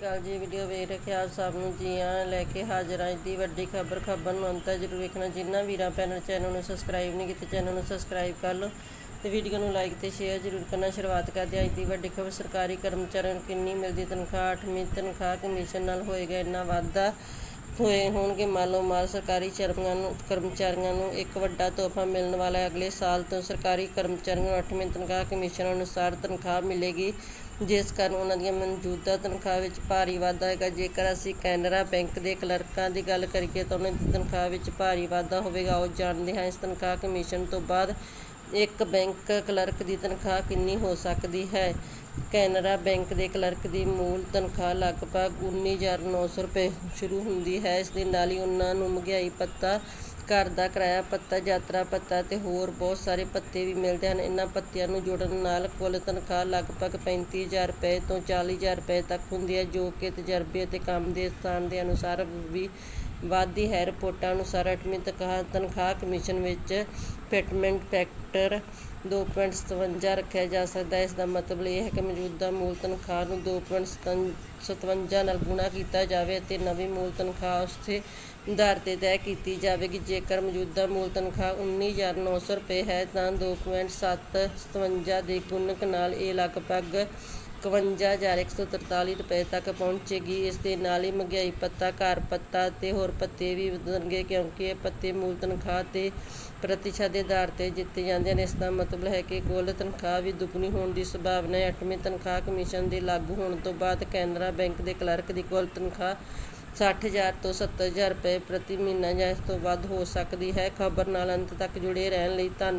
ਅਕਾਲ ਜੀ ਵੀਡੀਓ ਵੇਖ ਰੱਖਿਆ ਆਪ ਸਭ ਨੂੰ ਜੀ ਆਇਆਂ ਲੈ ਕੇ ਹਾਜ਼ਰ ਹਾਂ। ਅੱਜ ਦੀ ਵੱਡੀ ਖਬਰ ਖਬਰ ਨੂੰ ਅੰਤ ਜ਼ਰੂਰ ਵੇਖਣਾ। ਜਿਨ੍ਹਾਂ ਵੀਰਾਂ ਭੈਣਾਂ ਚੈਨਲ ਨੂੰ ਸਬਸਕ੍ਰਾਈਬ ਨਹੀਂ ਕੀਤਾ, ਚੈਨਲ ਨੂੰ ਸਬਸਕ੍ਰਾਈਬ ਕਰ ਲਓ ਤੇ ਵੀਡੀਓ ਨੂੰ ਲਾਈਕ ਤੇ ਸ਼ੇਅਰ ਜ਼ਰੂਰ ਕਰਨਾ। ਸ਼ੁਰੂਆਤ ਕਰਦੇ ਹਾਂ। ਅੱਜ ਦੀ ਵੱਡੀ ਖਬਰ, ਸਰਕਾਰੀ ਕਰਮਚਾਰੀਆਂ ਨੂੰ ਕਿੰਨੀ ਮਿਲਦੀ ਤਨਖਾਹ 8ਵੀਂ ਤਨਖਾਹ ਕਮਿਸ਼ਨ ਨਾਲ ਹੋਏਗਾ ਇੰਨਾ ਵਾਧਾ। ਹੋਏ ਹੋਣਗੇ ਮਾਲੋ ਮਾਲ ਸਰਕਾਰੀ ਚਰਮੀਆਂ ਨੂੰ, ਕਰਮਚਾਰੀਆਂ ਨੂੰ ਇੱਕ ਵੱਡਾ ਤੋਹਫਾ ਮਿਲਣ ਵਾਲਾ ਹੈ। ਅਗਲੇ ਸਾਲ ਤੋਂ ਸਰਕਾਰੀ ਕਰਮਚਾਰੀਆਂ ਨੂੰ 8ਵੀਂ ਤਨਖਾਹ ਕਮਿਸ਼ਨ ਅਨੁਸਾਰ ਤਨਖਾਹ ਮਿਲੇਗੀ, ਜਿਸ ਕਾਰਨ ਉਹਨਾਂ ਦੀਆਂ ਮੌਜੂਦਾ ਤਨਖਾਹ ਵਿੱਚ ਭਾਰੀ ਵਾਧਾ ਹੋਏਗਾ। ਜੇਕਰ ਅਸੀਂ ਕੈਨਰਾ ਬੈਂਕ ਦੇ ਕਲਰਕਾਂ ਦੀ ਗੱਲ ਕਰੀਏ ਤਾਂ ਉਹਨਾਂ ਦੀ ਤਨਖਾਹ ਵਿੱਚ ਭਾਰੀ ਵਾਧਾ ਹੋਵੇਗਾ। ਉਹ ਜਾਣਦੇ ਹਾਂ ਇਸ ਤਨਖਾਹ ਕਮਿਸ਼ਨ ਤੋਂ ਬਾਅਦ ਇੱਕ ਬੈਂਕ ਕਲਰਕ ਦੀ ਤਨਖਾਹ ਕਿੰਨੀ ਹੋ ਸਕਦੀ ਹੈ? ਕੈਨਰਾ ਬੈਂਕ ਦੇ ਕਲਰਕ ਦੀ ਮੂਲ ਤਨਖਾਹ ਲਗਭਗ 19900 ਰੁਪਏ ਸ਼ੁਰੂ ਹੁੰਦੀ ਹੈ। ਇਸ ਦੇ ਨਾਲ ਹੀ ਉਹਨਾਂ ਨੂੰ ਮਹਿੰਗਾਈ ਪੱਤਾ, ਘਰ ਦਾ ਕਿਰਾਇਆ ਪੱਤਾ, ਯਾਤਰਾ ਪੱਤਾ ਤੇ ਹੋਰ ਬਹੁਤ ਸਾਰੇ ਪੱਤੇ ਵੀ ਮਿਲਦੇ ਹਨ। ਇਹਨਾਂ ਪੱਤਿਆਂ ਨੂੰ ਜੋੜਨ ਨਾਲ ਕੁੱਲ ਤਨਖਾਹ ਲਗਭਗ 35000 ਰੁਪਏ ਤੋਂ 40000 ਰੁਪਏ ਤੱਕ ਹੁੰਦੀ ਹੈ, ਜੋ ਕਿ ਤਜਰਬੇ ਅਤੇ ਕੰਮ ਦੇ ਸਥਾਨ ਦੇ ਅਨੁਸਾਰ ਵੀ ਵਾਧੀ ਹੈ। ਰਿਪੋਰਟਾਂ ਅਨੁਸਾਰ 8ਵੀਂ ਤਨਖਾਹ ਤਨਖਾਹ ਕਮਿਸ਼ਨ ਵਿੱਚ ਫਿਟਮੈਂਟ ਫੈਕਟਰ 2.57 ਰੱਖਿਆ ਜਾ ਸਕਦਾ ਹੈ। ਇਸ ਦਾ ਮਤਲਬ ਇਹ ਹੈ ਕਿ ਮੌਜੂਦਾ ਮੂਲ ਤਨਖਾਹ ਨੂੰ 2.57 ਨਾਲ ਗੁਣਾ ਕੀਤਾ ਜਾਵੇ ਅਤੇ ਨਵੀਂ ਮੂਲ ਤਨਖਾਹ ਉਸੇ ਆਧਾਰ ਤੇ ਤੈਅ ਕੀਤੀ ਜਾਵੇਗੀ। ਜੇਕਰ ਮੌਜੂਦਾ ਮੂਲ ਤਨਖਾਹ 19900 ਰੁਪਏ ਹੈ ਤਾਂ 2.757 ਦੇ ਗੁਣਕ ਨਾਲ ਇਹ ਲਗਭਗ 51143 ਰੁਪਏ ਤੱਕ ਪਹੁੰਚੇਗੀ। ਇਸ ਦੇ ਨਾਲ ਹੀ ਮਹਿੰਗਾਈ ਪੱਤਾ, ਘਰ ਪੱਤਾ ਅਤੇ ਹੋਰ ਪੱਤੇ ਵੀ ਵਧਣਗੇ ਕਿਉਂਕਿ ਇਹ ਪੱਤੇ ਮੂਲ ਤਨਖਾਹ ਤੇ ਪ੍ਰਤੀਸ਼ਤ ਦੇ ਆਧਾਰ ਤੇ ਦਿੱਤੇ ਜਾਂਦੇ ਹਨ ਇਸ ਦਾ ਮਤਲਬ ਹੈ ਕਿ ਕੁੱਲ ਤਨਖਾਹ ਵੀ ਦੁੱਗਣੀ ਹੋਣ ਦੀ ਸੰਭਾਵਨਾ ਹੈ। 8ਵੀਂ ਤਨਖਾਹ ਕਮਿਸ਼ਨ ਦੇ ਲਾਗੂ ਹੋਣ ਤੋਂ ਬਾਅਦ ਕੈਨਰਾ ਬੈਂਕ ਦੇ ਕਲਰਕ ਦੀ ਕੁੱਲ ਤਨਖਾਹ 60000 ਤੋਂ 70000 ਰੁਪਏ ਪ੍ਰਤੀ ਮਹੀਨਾ ਜਾਂ ਇਸ ਤੋਂ ਵੱਧ ਹੋ ਸਕਦੀ ਹੈ। ਖਬਰ ਨਾਲ ਅੰਤ ਤੱਕ ਜੁੜੇ ਰਹਿਣ ਲਈ ਧੰਨਵਾਦ।